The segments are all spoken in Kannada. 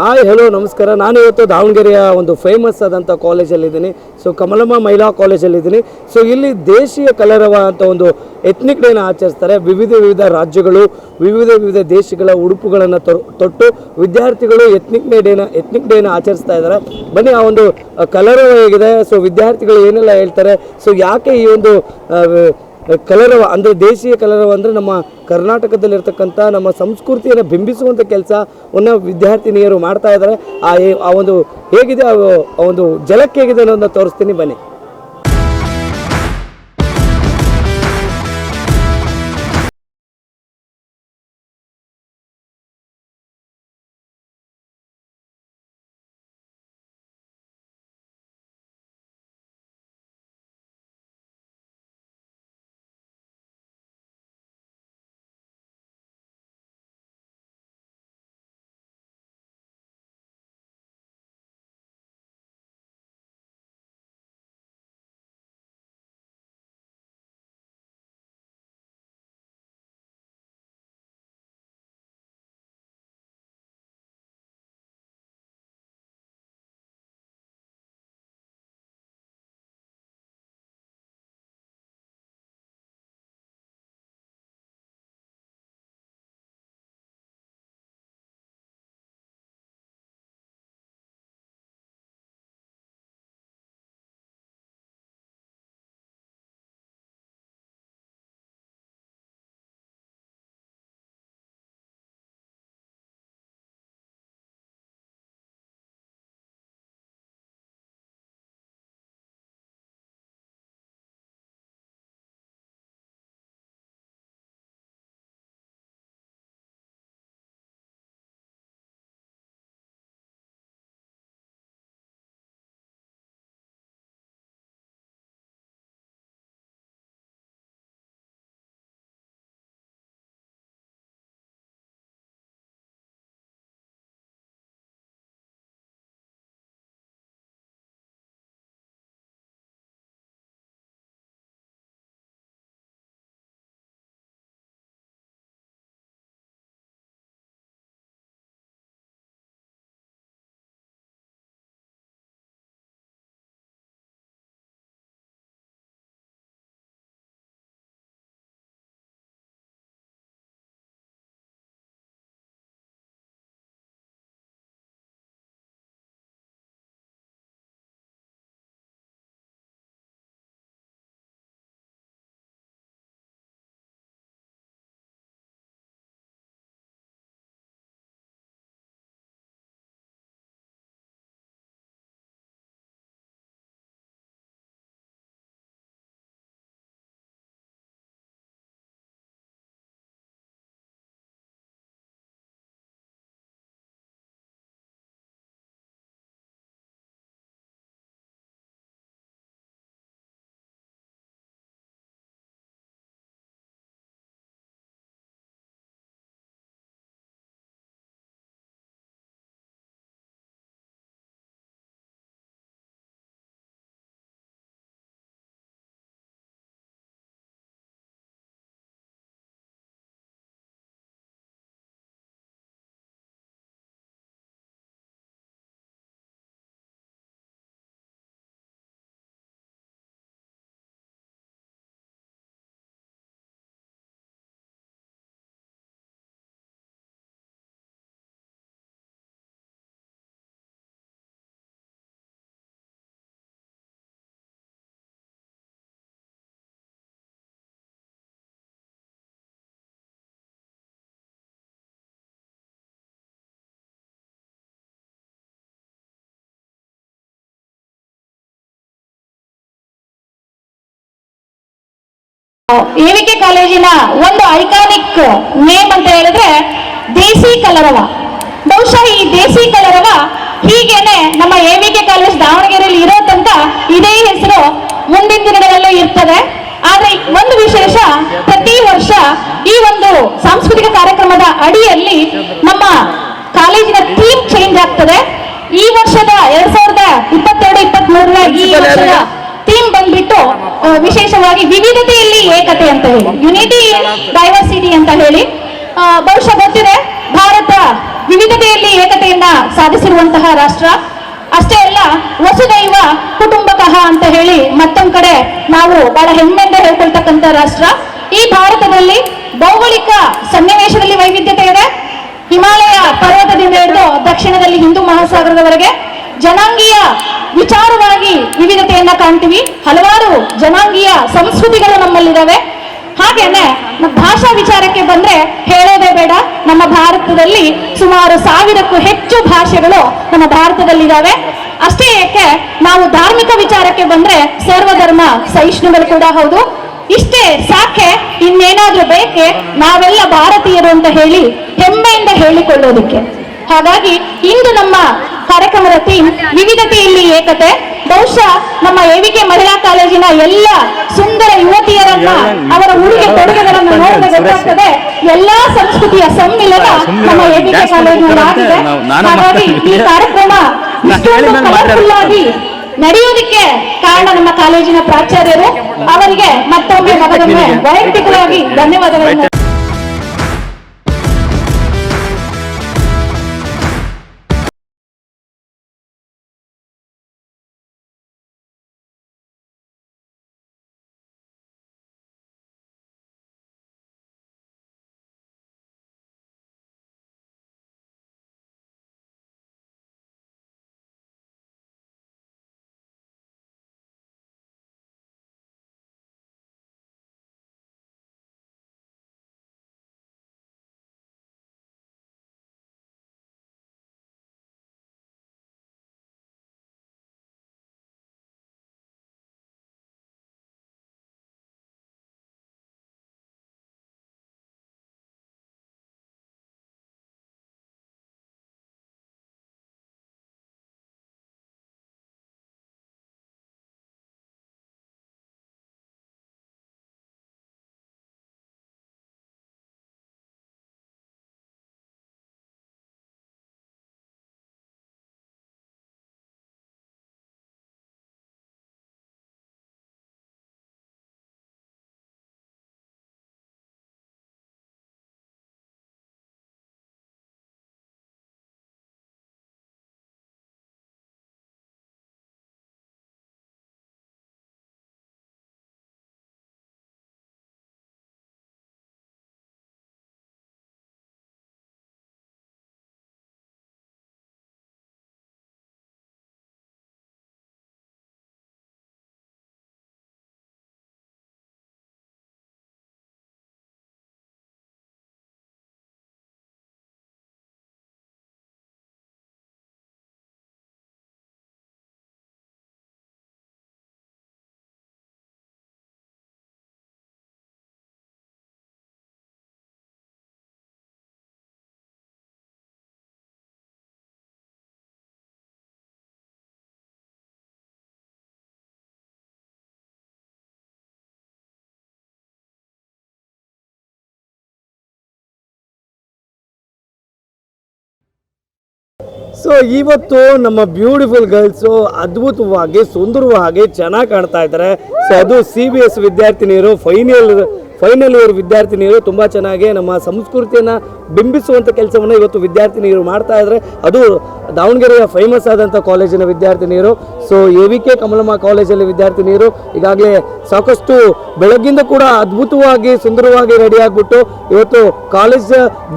ಹಾಯ್ ಹಲೋ ನಮಸ್ಕಾರ. ನಾನು ಇವತ್ತು ದಾವಣಗೆರೆಯ ಒಂದು ಫೇಮಸ್ ಆದಂಥ ಕಾಲೇಜಲ್ಲಿದ್ದೀನಿ ಸೊ ಕಮಲಮ್ಮ ಮಹಿಳಾ ಕಾಲೇಜಲ್ಲಿದ್ದೀನಿ ಸೊ ಇಲ್ಲಿ ದೇಶೀಯ ಕಲರವ ಅಂತ ಒಂದು ಎತ್ನಿಕ್ ಡೇನ ಆಚರಿಸ್ತಾರೆ. ವಿವಿಧ ವಿವಿಧ ರಾಜ್ಯಗಳು, ವಿವಿಧ ವಿವಿಧ ದೇಶಗಳ ಉಡುಪುಗಳನ್ನು ತೊಟ್ಟು ವಿದ್ಯಾರ್ಥಿಗಳು ಎತ್ನಿಕ್ ಡೇ ಡೇನ ಎತ್ನಿಕ್ ಡೇನ ಆಚರಿಸ್ತಾ ಇದ್ದಾರೆ. ಬನ್ನಿ, ಆ ಒಂದು ಕಲರವ ಹೇಗಿದೆ. ಸೊ ವಿದ್ಯಾರ್ಥಿಗಳು ಏನೆಲ್ಲ ಹೇಳ್ತಾರೆ? ಸೊ ಯಾಕೆ ಈ ಒಂದು ಕಲರವ, ಅಂದರೆ ದೇಶೀಯ ಕಲರವ ಅಂದರೆ ನಮ್ಮ ಕರ್ನಾಟಕದಲ್ಲಿರ್ತಕ್ಕಂಥ ನಮ್ಮ ಸಂಸ್ಕೃತಿಯನ್ನು ಬಿಂಬಿಸುವಂಥ ಕೆಲಸವನ್ನು ವಿದ್ಯಾರ್ಥಿನಿಯರು ಮಾಡ್ತಾ ಇದ್ದಾರೆ. ಆ ಒಂದು ಹೇಗಿದೆ ಆ ಒಂದು ಜಲಕ್ಕೆ ಹೇಗಿದೆ ಅನ್ನೋದನ್ನ ತೋರಿಸ್ತೀನಿ, ಬನ್ನಿ. ಎವಿಕೆ ಕಾಲೇಜಿನ ಒಂದು ಐಕಾನಿಕ್ ನೇಮ್ ಅಂತ ಹೇಳಿದ್ರೆ ದೇಸಿ ಕಲರವ. ಬಹುಶಃ ಈ ದೇಸಿ ಕಲರವ ಹೀಗೇನೆ ನಮ್ಮ ಎವಿಕೆ ಕಾಲೇಜ್ ದಾವಣಗೆರೆಯಲ್ಲಿ ಇರೋದಂತ ಇದೇ ಹೆಸರು ಮುಂದಿನ ದಿನಗಳಲ್ಲೂ ಇರ್ತದೆ. ಆದ್ರೆ ಒಂದು ವಿಶೇಷ ಪ್ರತಿ ವರ್ಷ ಈ ಒಂದು ಸಾಂಸ್ಕೃತಿಕ ಕಾರ್ಯಕ್ರಮದ ಅಡಿಯಲ್ಲಿ ನಮ್ಮ ಕಾಲೇಜಿನ ಥೀಮ್ ಚೇಂಜ್ ಆಗ್ತದೆ. ಈ ವರ್ಷದ ಎರಡ್ ಸಾವಿರದ ಇಪ್ಪತ್ತೆರಡು ಇಪ್ಪತ್ತ್ ಮೂರರ ಈ ವರ್ಷದ ಥೀಮ್ ಬಂದ್ಬಿಟ್ಟು ವಿಶೇಷವಾಗಿ ವಿವಿಧತೆಯಲ್ಲಿ ಏಕತೆ ಅಂತ ಹೇಳಿ ಯುನಿಟಿ ಡೈವರ್ಸಿಟಿ ಅಂತ ಹೇಳಿ ಬಹುಶಃ ಗೊತ್ತಿದೆ, ಭಾರತ ವಿವಿಧತೆಯಲ್ಲಿ ಏಕತೆಯನ್ನ ಸಾಧಿಸಿರುವಂತಹ ರಾಷ್ಟ್ರ. ಅಷ್ಟೇ ಅಲ್ಲ, ವಸುದೈವ ಕುಟುಂಬಕಃ ಅಂತ ಹೇಳಿ ಮತ್ತೊಂದು ಕಡೆ ನಾವು ಬಹಳ ಹೆಮ್ಮೆಯಿಂದ ಹೇಳ್ಕೊಳ್ತಕ್ಕಂಥ ರಾಷ್ಟ್ರ. ಈ ಭಾರತದಲ್ಲಿ ಭೌಗೋಳಿಕ ಸನ್ನಿವೇಶದಲ್ಲಿ ವೈವಿಧ್ಯತೆ ಇದೆ. ಹಿಮಾಲಯ ಪರ್ವತದಿಂದ ಹಿಡಿದು ದಕ್ಷಿಣದಲ್ಲಿ ಹಿಂದೂ ಮಹಾಸಾಗರದವರೆಗೆ ಜನಾಂಗೀಯ ವಿಚಾರವಾಗಿ ವಿವಿಧತೆಯನ್ನ ಕಾಣ್ತೀವಿ. ಹಲವಾರು ಜನಾಂಗೀಯ ಸಂಸ್ಕೃತಿಗಳು ನಮ್ಮಲ್ಲಿದ್ದಾವೆ ಹಾಗೇನೆ ಭಾಷಾ ವಿಚಾರಕ್ಕೆ ಬಂದ್ರೆ ಹೇಳೋದೇ ಬೇಡ. ನಮ್ಮ ಭಾರತದಲ್ಲಿ ಸುಮಾರು ಸಾವಿರಕ್ಕೂ ಹೆಚ್ಚು ಭಾಷೆಗಳು ನಮ್ಮ ಭಾರತದಲ್ಲಿದ್ದಾವೆ ಅಷ್ಟೇ ಏಕೆ, ನಾವು ಧಾರ್ಮಿಕ ವಿಚಾರಕ್ಕೆ ಬಂದ್ರೆ ಸರ್ವಧರ್ಮ ಸಹಿಷ್ಣುಗಳು ಕೂಡ ಹೌದು. ಇಷ್ಟೇ ಸಾಕೆ, ಇನ್ನೇನಾದ್ರೂ ಬೇಕೆ, ನಾವೆಲ್ಲ ಭಾರತೀಯರು ಅಂತ ಹೇಳಿ ಹೆಮ್ಮೆಯಿಂದ ಹೇಳಿಕೊಳ್ಳೋದಕ್ಕೆ. ಹಾಗಾಗಿ ಇಂದು ನಮ್ಮ ಕಾರ್ಯಕ್ರಮದ ಥೀಮ್ ವಿವಿಧತೆಯಲ್ಲಿ ಏಕತೆ ಬಹುಶಃ ನಮ್ಮ ಎವಿಕೆ ಮಹಿಳಾ ಕಾಲೇಜಿನ ಎಲ್ಲ ಸುಂದರ ಯುವತಿಯರನ್ನ ಅವರ ಉಡುಗೆ ತೊಡುಗೆಗಳನ್ನು ನೋಡಿದ ಗೊತ್ತಾಗ್ತದೆ. ಎಲ್ಲಾ ಸಂಸ್ಕೃತಿಯ ಸಮ್ಮಿಲನ ನಮ್ಮ ಎವಿಕೆ ಕಾಲೇಜಿನಲ್ಲಾಗಿದೆ ಹಾಗಾಗಿ ಈ ಕಾರ್ಯಕ್ರಮ ಕಲರ್ಫುಲ್ ಆಗಿ ನಡೆಯೋದಕ್ಕೆ ಕಾರಣ ನಮ್ಮ ಕಾಲೇಜಿನ ಪ್ರಾಚಾರ್ಯರು. ಅವರಿಗೆ ಮತ್ತೊಮ್ಮೆ ಮಗದೊಮ್ಮೆ ವೈಯಕ್ತಿಕವಾಗಿ ಧನ್ಯವಾದಗಳನ್ನು ಸೊ ಇವತ್ತು ನಮ್ಮ ಬ್ಯೂಟಿಫುಲ್ ಗರ್ಲ್ಸು ಅದ್ಭುತವಾಗಿ, ಸುಂದರವಾಗಿ ಚೆನ್ನಾಗಿ ಕಾಣ್ತಾ ಇದ್ದಾರೆ. ಸೊ ಅದು ಸಿ ಬಿ ಎಸ್ ವಿದ್ಯಾರ್ಥಿನಿಯರು ಫೈನಲ್ ಫೈನಲ್ ಇಯರ್ ವಿದ್ಯಾರ್ಥಿನಿಯರು ತುಂಬ ಚೆನ್ನಾಗಿ ನಮ್ಮ ಸಂಸ್ಕೃತಿಯನ್ನು ಬಿಂಬಿಸುವಂಥ ಕೆಲಸವನ್ನು ಇವತ್ತು ವಿದ್ಯಾರ್ಥಿನಿಯರು ಮಾಡ್ತಾ ಇದ್ದಾರೆ ಅದು ದಾವಣಗೆರೆಯ ಫೇಮಸ್ ಆದಂಥ ಕಾಲೇಜಿನ ವಿದ್ಯಾರ್ಥಿನಿಯರು. So A V K Kamalamma ಕಾಲೇಜಲ್ಲಿ ವಿದ್ಯಾರ್ಥಿನಿಯರು ಈಗಾಗಲೇ ಸಾಕಷ್ಟು ಬೆಳಗ್ಗಿಂದ ಕೂಡ ಅದ್ಭುತವಾಗಿ ಸುಂದರವಾಗಿ ರೆಡಿ ಆಗಿಬಿಟ್ಟು ಇವತ್ತು ಕಾಲೇಜ್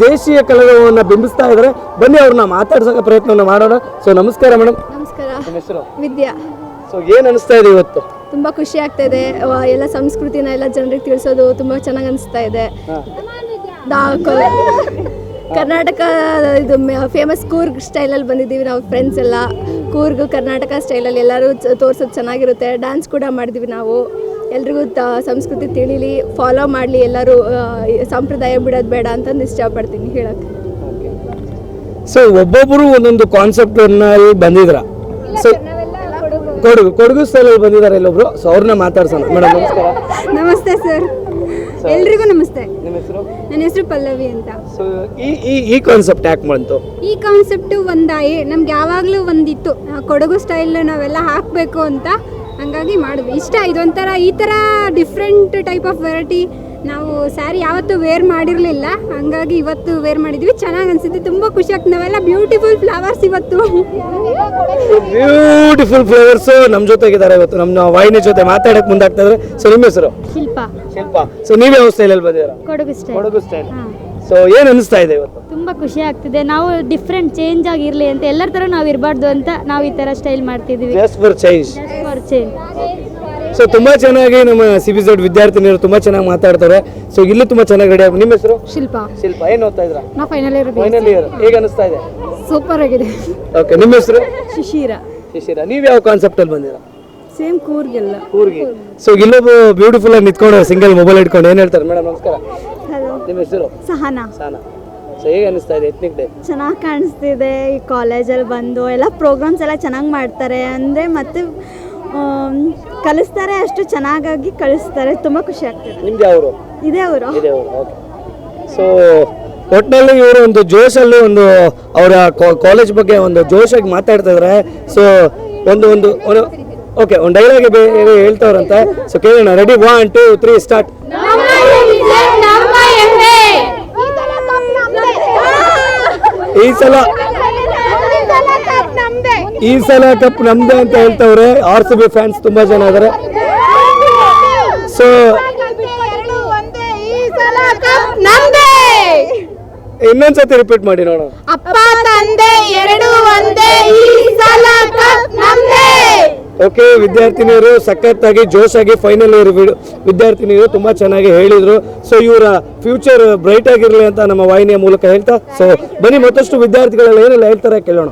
ದೇಶೀಯ ಕಲರವನ್ನ ಬಿಂಬಿಸ್ತಾ ಇದ್ದಾರೆ ಬನ್ನಿ ಅವ್ರನ್ನ ಮಾತಾಡ್ಸೋಕೆ ಪ್ರಯತ್ನವನ್ನು ಮಾಡೋಣ. ಸೊ ನಮಸ್ಕಾರ ಮೇಡಮ್ ನಮಸ್ಕಾರ. ಹೆಸರು? ವಿದ್ಯಾ. ಸೊ ಏನು ಅನಿಸ್ತಾ ಇದೆ ಇವತ್ತು? ತುಂಬ ಖುಷಿ ಆಗ್ತಾ ಇದೆ ಅವ ಎಲ್ಲ ಸಂಸ್ಕೃತಿನ ಎಲ್ಲ ಜನರಿಗೆ ತಿಳಿಸೋದು ತುಂಬ ಚೆನ್ನಾಗಿ ಅನಿಸ್ತಾ ಇದೆ. ನಾ- ಕೊ- ಕರ್ನಾಟಕ ಇದು ಫೇಮಸ್ ಕೂರ್ಗ್ ಸ್ಟೈಲಲ್ಲಿ ಬಂದಿದ್ದೀವಿ ನಾವು ಫ್ರೆಂಡ್ಸ್ ಎಲ್ಲ. ಕೂರ್ಗ್ ಕರ್ನಾಟಕ ಸ್ಟೈಲಲ್ಲಿ ಎಲ್ಲರೂ ತೋರಿಸೋದು ತೋರ್ಸೋದು ಚೆನ್ನಾಗಿರುತ್ತೆ. ಡ್ಯಾನ್ಸ್ ಕೂಡ ಮಾಡಿದ್ವಿ ನಾವು. ಎಲ್ರಿಗೂ ತ ಸಂಸ್ಕೃತಿ ತಿಳಿಲಿ ಫಾಲೋ ಮಾಡಲಿ ಎಲ್ಲರೂ ಆ, ಸಂಪ್ರದಾಯ ಬಿಡೋದು ಬೇಡ ಅಂತಂದು ಇಷ್ಟಪಡ್ತೀನಿ ಹೇಳಕ್ಕೆ ಸೊ ಒಬ್ಬೊಬ್ಬರು ಒಂದೊಂದು ಕಾನ್ಸೆಪ್ಟ್ ಬಂದಿದ್ರ. ಸೊ ಕೊಡಗು ಕೊಡಗು ಸ್ಥಳದಲ್ಲಿ ಬಂದಿದ್ದಾರೆ ಇಲ್ಲೊಬ್ರು ಸೊ ಅವ್ರನ್ನ ಮಾತಾಡ್ಸೋಣ. ಮೇಡಮ್ ನಮಸ್ಕಾರ. ನಮಸ್ತೆ ಸರ್. ಎಲ್ರಿಗೂ ನಮಸ್ತೆ. ನಿಮ್ಮ ಹೆಸರು? ನನ್ನ ಹೆಸರು ಪಲ್ಲವಿ ಅಂತ. ಸೊ ಈ ಈ ಈ ಕಾನ್ಸೆಪ್ಟ್ ಯಾಕೆ ಬಂತು? ಈ ಕಾನ್ಸೆಪ್ಟು ಒಂದಾಯಿ ನಮ್ಗೆ ಯಾವಾಗಲೂ ಒಂದಿತ್ತು. ಆ, ಕೊಡಗು ಸ್ಟೈಲ್ ನಾವೆಲ್ಲ ಹಾಕಬೇಕು ಅಂತ. ಹಂಗಾಗಿ ಮಾಡಿದ್ವಿ ಇಷ್ಟ ಇದೊಂಥರ ಈ ಥರ ಡಿಫ್ರೆಂಟ್ ಟೈಪ್ ಆಫ್ ವೆರೈಟಿ ನಾವು ಸ್ಯಾರಿ ಯಾವತ್ತೂ ವೇರ್ ಮಾಡಿರಲಿಲ್ಲ. ಹಂಗಾಗಿ ಇವತ್ತು ವೇರ್ ಮಾಡಿದ್ವಿ. ಚೆನ್ನಾಗಿ ಅನ್ಸಿದೆ ತುಂಬ ಖುಷಿ ಆಗ್ತದೆ. ನಾವೆಲ್ಲ ಬ್ಯೂಟಿಫುಲ್ ಫ್ಲವರ್ಸ್ ಇವತ್ತು. ಬ್ಯೂಟಿಫುಲ್ ಫ್ಲವರ್ಸ್ ನಮ್ಮ ಜೊತೆಗಿದ್ದಾರೆ ಇವತ್ತು. ನಮ್ಮ ವಾಹಿನಿ ಜೊತೆ ಮಾತಾಡಕ್ಕೆ ಮುಂದಾಗ್ತಾ ಇದ್ರೆ ಸೊ ನಿಮ್ಮ ಹೆಸರು? ಶಿಲ್ಪ. ಶಿಲ್ಪ. ಸೊ ನೀವು ಯಾವ ಸ್ಟೈಲಲ್ಲಿ ಬಂದಿದ್ದೀರಾ? Kodagu style Kodagu style so ಏನು ಅನಿಸ್ತಾ ಇದೆ ಇವತ್ತು? ತುಂಬ ಖುಷಿ ಆಗ್ತಿದೆ. ನಾವು ಡಿಫ್ರೆಂಟ್ ಚೇಂಜ್ ಆಗಿರಲಿ ಅಂತ ಎಲ್ಲರ ಥರ ನಾವು ಇರಬಾರ್ದು ಅಂತ ನಾವು ಈ ಥರ ಸ್ಟೈಲ್ ಮಾಡ್ತಿದ್ದೀವಿ just for change for change so ತುಂಬಾ ಚೆನ್ನಾಗಿ ನಮ್ಮ ಸಿ ಬಿ ವಿದ್ಯಾರ್ಥಿನಿಯರು ತುಂಬಾ ಚೆನ್ನಾಗಿ ಮಾತಾಡ್ತಾರೆ. ಸೊ ಇಲ್ಲಿ ತುಂಬಾ ಚೆನ್ನಾಗಿ ರೆಡಿ ಆಗಿ ನಿಮ್ಮ ಹೆಸರು? ಶಿಲ್ಪ. ಶಿಲ್ಪ. ಏನು ಓದ್ತಾ ಇದ್ರ ನಾ ಫೈನಲ್ ಇಯರ್ ಫೈನಲ್ ಇಯರ್ ಹೇಗೆ ಅನಿಸ್ತಾ ಇದೆ? ಸೂಪರ್ ಆಗಿದೆ. ಓಕೆ ನಿಮ್ಮ ಹೆಸರು? ಶಿಶಿರ. ಶಿಶಿರ. ನೀವು ಯಾವ ಕಾನ್ಸೆಪ್ಟ್ ಅಲ್ಲಿ ಬಂದಿರ? ಸೇಮ್ ಕೂರ್ಗೆಲ್ಲ ಊರಿಗೆ ಸೊ ಇಲ್ಲೊಬ್ಬ ಬ್ಯೂಟಿಫುಲ್ ಆಗಿ ನಿಂತ್ಕೊಂಡು ಸಿಂಗಲ್ ಮೊಬೈಲ್ ಇಟ್ಕೊಂಡು ಏನು ಹೇಳ್ತಾರೆ? ಮೇಡಮ್ ನಮಸ್ಕಾರ. ಹಲೋ ನಿಮ್ಮ ಹೆಸರು? ಸಹನಾ. ಸಾನಾ ಸೊ ಹೇಗೆ ಅನಿಸ್ತಾ ಇದೆ ಎತ್ನಿಕ್ ಡೇ ಚೆನ್ನಾಗಿ ಕಾಣಿಸ್ತಿದೆ ಈ ಕಾಲೇಜಲ್ಲಿ ಬಂದು. ಎಲ್ಲ ಪ್ರೋಗ್ರಾಮ್ಸ್ ಎಲ್ಲ ಚೆನ್ನಾಗಿ ಮಾಡ್ತಾರೆ. ಅಂದರೆ ಮತ್ತೆ ಕಲಿಸ್ತಾರೆ ಅಷ್ಟು ಚೆನ್ನಾಗಾಗಿ ಕಳಿಸ್ತಾರೆ. ತುಂಬ ಖುಷಿ ಆಗ್ತದೆ. ನಿಮ್ದು ಯಾವರು? ಇದೇ ಅವರು. ಇದೆ ಅವರು ಓಕೆ ಸೊ ಒಟ್ಟಿನಲ್ಲಿ ಇವರು ಒಂದು ಜೋಶಲ್ಲಿ ಒಂದು ಅವರ ಕಾಲೇಜ್ ಬಗ್ಗೆ ಒಂದು ಜೋಶಾಗಿ ಮಾತಾಡ್ತಾ ಇದ್ದಾರೆ ಸೊ ಒಂದು ಒಂದು ಓಕೆ ಒಂದು ಡೈಲಾಗ್ ಹೇಳ್ತಾವ್ರಂತೆ. ಸೊ ಕೇಳೋಣ ready one two three start ಈ ಸಲ ಈ ಸಲ ಕಪ್ ನಮ್ದೇ ಅಂತ ಹೇಳ್ತವ್ರೆ. ಆರ್ ಸಿ ಬಿ ಫ್ಯಾನ್ಸ್ ತುಂಬಾ ಜನ ಇದಾರೆ. ಸೊ ಇನ್ನೊಂದ್ಸತಿ ರಿಪೀಟ್ ಮಾಡಿ ನೋಡೋಣ. ಅಪ್ಪ ತಂದೆ ಎರಡು ಒಂದೇ ಈ ಸಲ ನಮ್ದೇ. ಓಕೆ ವಿದ್ಯಾರ್ಥಿನಿಯರು ಸಖತ್ತಾಗಿ ಜೋಶಾಗಿ ಫೈನಲ್ ಇಯರ್ ವಿದ್ಯಾರ್ಥಿನಿಯರು ತುಂಬಾ ಚೆನ್ನಾಗಿ ಹೇಳಿದ್ರು. ಸೊ ಇವರ ಫ್ಯೂಚರ್ ಬ್ರೈಟ್ ಆಗಿರಲಿ ಅಂತ ನಮ್ಮ ವಾಹಿನಿಯ ಮೂಲಕ ಹೇಳ್ತಾ ಸೊ ಬನ್ನಿ ಮತ್ತಷ್ಟು ವಿದ್ಯಾರ್ಥಿಗಳೆಲ್ಲ ಏನೆಲ್ಲ ಹೇಳ್ತಾರೆ ಕೇಳೋಣ.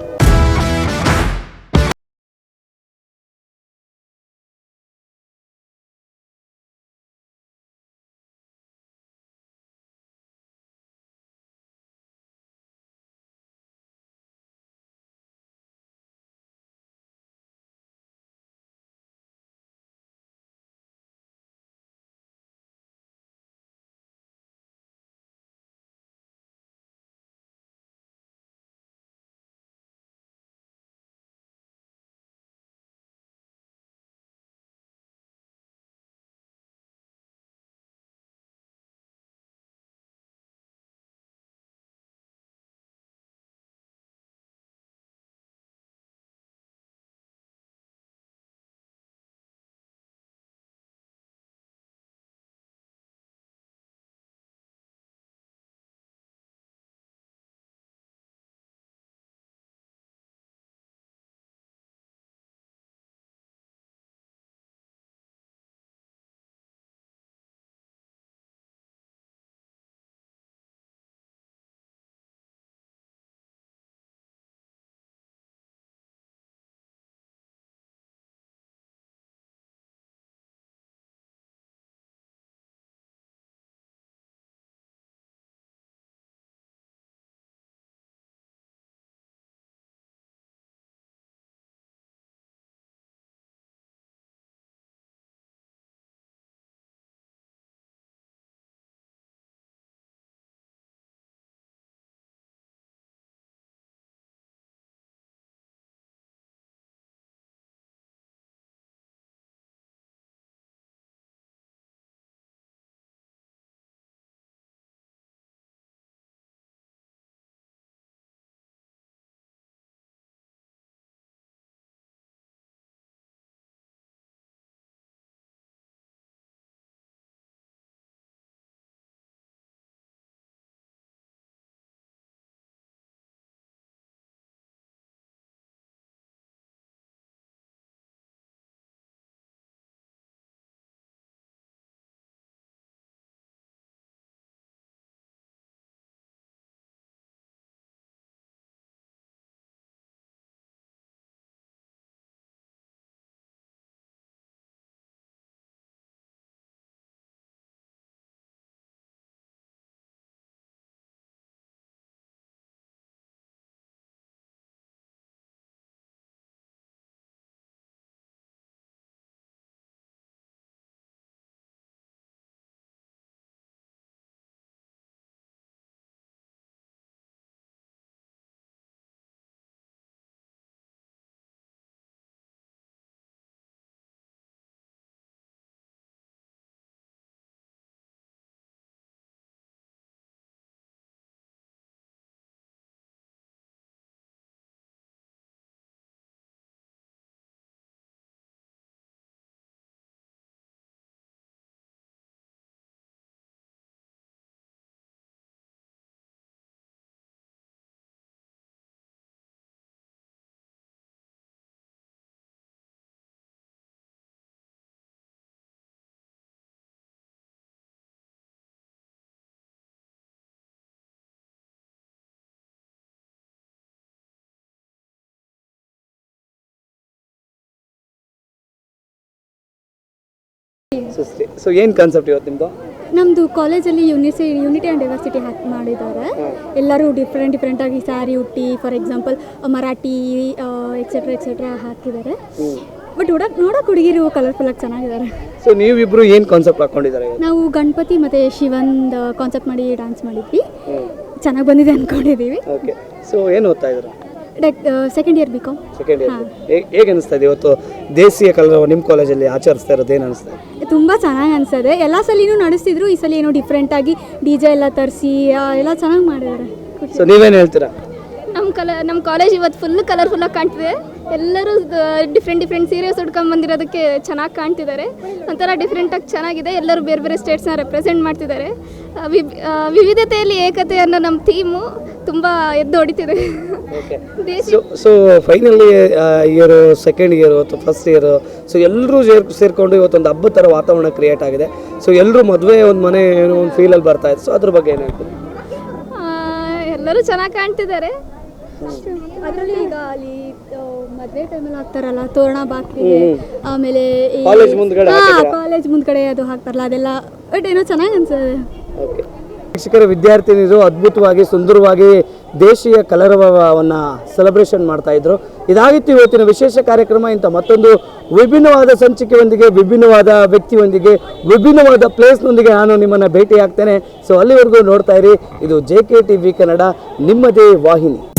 ಸೃಷ್ಟಿ ಸೊ ಏನು ಕಾನ್ಸೆಪ್ಟ್ ಇವತ್ತು ನಿಮ್ಮದು ನಮ್ಮದು ಕಾಲೇಜಲ್ಲಿ ಯೂನಿಸಿ ಯೂನಿಟಿ ಆ್ಯಂಡ್ ಡೈವರ್ಸಿಟಿ ಹ್ಯಾಕ್ ಮಾಡಿದ್ದಾರೆ. ಎಲ್ಲರೂ ಡಿಫ್ರೆಂಟ್ ಡಿಫ್ರೆಂಟಾಗಿ sari ಉಟ್ಟಿ for example Marathi etcetera etcetera ಹಾಕಿದ್ದಾರೆ. ಬಟ್ ನೋಡಕ್ಕೆ ನೋಡಕ್ ಹುಡುಗಿರು ಕಲರ್ಫುಲ್ಲಾಗಿ ಚೆನ್ನಾಗಿದ್ದಾರೆ. ಸೊ ನೀವಿಬ್ರು ಏನು ಕಾನ್ಸೆಪ್ಟ್ ಹಾಕೊಂಡಿದ್ದಾರೆ ನಾವು ಗಣಪತಿ ಮತ್ತು ಶಿವಂದು ಕಾನ್ಸೆಪ್ಟ್ ಮಾಡಿ ಡ್ಯಾನ್ಸ್ ಮಾಡಿದ್ವಿ. ಚೆನ್ನಾಗಿ ಬಂದಿದೆ ಅಂದ್ಕೊಂಡಿದ್ದೀವಿ ಓಕೆ ಸೊ ಏನು ಓದ್ತಾ ಇದ್ದೀರಾ? Second year B com second year ಹೇಗೆ ಅನಿಸ್ತಾ ಇದೆ ಇವತ್ತು ದೇಸಿಯ ಕಲರವ ನಿಮ್ಮ ಕಾಲೇಜಲ್ಲಿ ಆಚರಿಸ್ತಾ ಇರೋದು ಏನು ಅನಿಸ್ತಾ ಇದೆ? ತುಂಬ ಚೆನ್ನಾಗಿ ಅನಿಸ್ತದೆ ಎಲ್ಲ ಸಲಿನೂ ನಡೆಸ್ತಿದ್ರು ಈ ಸಲ ಏನೋ ಡಿಫ್ರೆಂಟಾಗಿ ಡಿ ಜೆ ಎಲ್ಲ ತರಿಸಿ ಎಲ್ಲ ಚೆನ್ನಾಗಿ ಮಾಡಿದ್ದಾರೆ ಸೊ ನೀವೇನು ಹೇಳ್ತೀರಾ? ನಮ್ಮ ಕಲ ನಮ್ಮ ಕಾಲೇಜ್ ಇವತ್ತು ಫುಲ್ ಕಲರ್ಫುಲ್ಲಾಗಿ ಕಾಣ್ತಿದೆ. ಎಲ್ಲರೂ ಡಿಫ್ರೆಂಟ್ ಡಿಫ್ರೆಂಟ್ ಸೀರಿಯಸ್ ಉಟ್ಕೊಂಡ್ ಬಂದಿರೋದಕ್ಕೆ ಚೆನ್ನಾಗಿ ಕಾಣ್ತಿದ್ದಾರೆ. ಒಂಥರ ಡಿಫ್ರೆಂಟಾಗಿ ಚೆನ್ನಾಗಿದೆ. ಎಲ್ಲರೂ ಬೇರೆ ಬೇರೆ ಸ್ಟೇಟ್ಸ್ನ ರೆಪ್ರೆಸೆಂಟ್ ಮಾಡ್ತಿದ್ದಾರೆ. ವಿವಿಧತೆಯಲ್ಲಿ ಏಕತೆ ಅನ್ನೋ ನಮ್ಮ ಥೀಮು ತುಂಬ ಎದ್ದು ಹೊಡಿತಿದೆ. So so finally year second year ಅಥವಾ ಫಸ್ಟ್ ಇಯರು ಸೊ ಎಲ್ಲರೂ ಸೇರ್ ಸೇರಿಕೊಂಡು ಇವತ್ತೊಂದು ಹಬ್ಬದ ಥರ ವಾತಾವರಣ ಕ್ರಿಯೇಟ್ ಆಗಿದೆ. ಸೊ ಎಲ್ಲರೂ ಮದುವೆ ಒಂದು ಮನೆ ಏನೋ ಒಂದು ಫೀಲಲ್ಲಿ ಬರ್ತಾ ಇತ್ತು. ಸೊ ಅದ್ರ ಬಗ್ಗೆ ಏನು ಹೇಳ್ತೀರಿ? ಎಲ್ಲರೂ ಚೆನ್ನಾಗಿ ಕಾಣ್ತಿದ್ದಾರೆ. ಅದರಲ್ಲಿ ಈಗ ಅಲ್ಲಿ ಮದುವೆ ಟೈಮಲ್ಲಿ ಹಾಕ್ತಾರಲ್ಲ ತೋರಣ ಬಾಕ್ಲಿಗೆ ಆಮೇಲೆ ಕಾಲೇಜ್ ಮುಂದ್ಗಡೆ? ಕಾಲೇಜ್ ಮುಂದ್ಗಡೆ ಅದು ಹಾಕ್ತಾರಲ್ಲ ಅದೆಲ್ಲ ಬಟ್ ಏನೋ ಚೆನ್ನಾಗಿ ಅನ್ಸುತ್ತೆ. ಓಕೆ ಶಿಕ್ಷಕರ ವಿದ್ಯಾರ್ಥಿನಿಯರು ಅದ್ಭುತವಾಗಿ ಸುಂದರವಾಗಿ ದೇಶೀಯ ಕಲರವವನ್ನು ಸೆಲೆಬ್ರೇಷನ್ ಮಾಡ್ತಾ ಇದ್ರು. ಇದಾಗಿತ್ತು ಇವತ್ತಿನ ವಿಶೇಷ ಕಾರ್ಯಕ್ರಮ. ಇಂಥ ಮತ್ತೊಂದು ವಿಭಿನ್ನವಾದ ಸಂಚಿಕೆಯೊಂದಿಗೆ, ವಿಭಿನ್ನವಾದ ವ್ಯಕ್ತಿಯೊಂದಿಗೆ, ವಿಭಿನ್ನವಾದ ಪ್ಲೇಸ್ನೊಂದಿಗೆ ನಾನು ನಿಮ್ಮನ್ನು ಭೇಟಿ ಆಗ್ತೇನೆ ಸೊ ಅಲ್ಲಿವರೆಗೂ ನೋಡ್ತಾ ಇರಿ. ಇದು J K T V Kannada ನಿಮ್ಮದೇ ವಾಹಿನಿ.